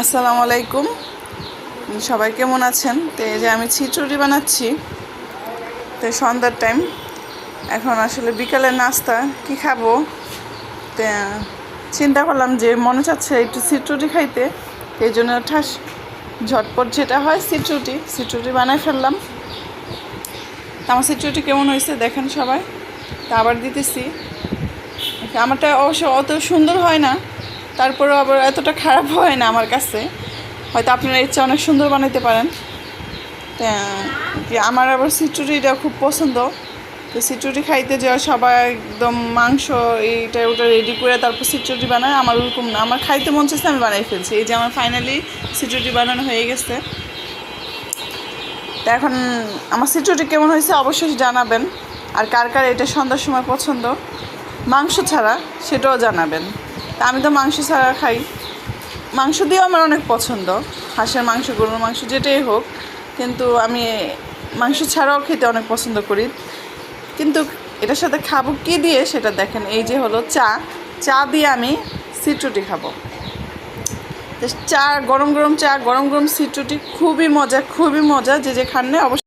আসসালামু আলাইকুম। সবাই কেমন আছেন? তো এই যে আমি খিচুড়ি বানাচ্ছি। তো সন্ধ্যার টাইম এখন আসলে বিকালের নাস্তা। কি খাব? তো, চিন্তা করলাম যে মনে চাচ্ছে একটু খিচুড়ি খাইতে। এই জন্য ঠাস, ঝটপট যেটা হয় খিচুড়ি। খিচুড়ি বানাই ফেললাম। তো আমার খিচুড়ি কেমন হয়েছে দেখেন সবাই। তা আবার দিতেছি। আমারটা অবশ্য অত সুন্দর হয় না। তারপরেও আবার এতটা খারাপ হয় না আমার কাছে। হয়তো আপনারা ইচ্ছা অনেক সুন্দর বানাইতে পারেন। আমার আবার খিচুড়িটা খুব পছন্দ। তো খিচুড়ি খাইতে যাওয়া সবাই একদম মাংস এইটা ওটা রেডি করে তারপর খিচুড়ি বানায়, আমার ওরকম না। আমার খাইতে মন চাইছে আমি বানাই ফেলছি। এই যে আমার ফাইনালি খিচুড়ি বানানো হয়ে গেছে। তা এখন আমার খিচুড়ি কেমন হয়েছে অবশ্যই জানাবেন। আর কার কার এটা সন্ধ্যার সময় পছন্দ, মাংস ছাড়া সেটাও জানাবেন। তা আমি তো মাংস ছাড়া খাই। মাংস দিয়েও আমার অনেক পছন্দ। হাঁসের মাংস, গরুর মাংস, যেটাই হোক। কিন্তু আমি মাংস ছাড়াও খেতে অনেক পছন্দ করি। কিন্তু এটার সাথে খাব কী দিয়ে সেটা দেখেন। এই যে হলো চা। চা দিয়ে আমি সিটরুটি খাব। চা, গরম গরম চা, গরম গরম সিটরুটি খুবই মজা খুবই মজা। যে যে খান না অবশ্যই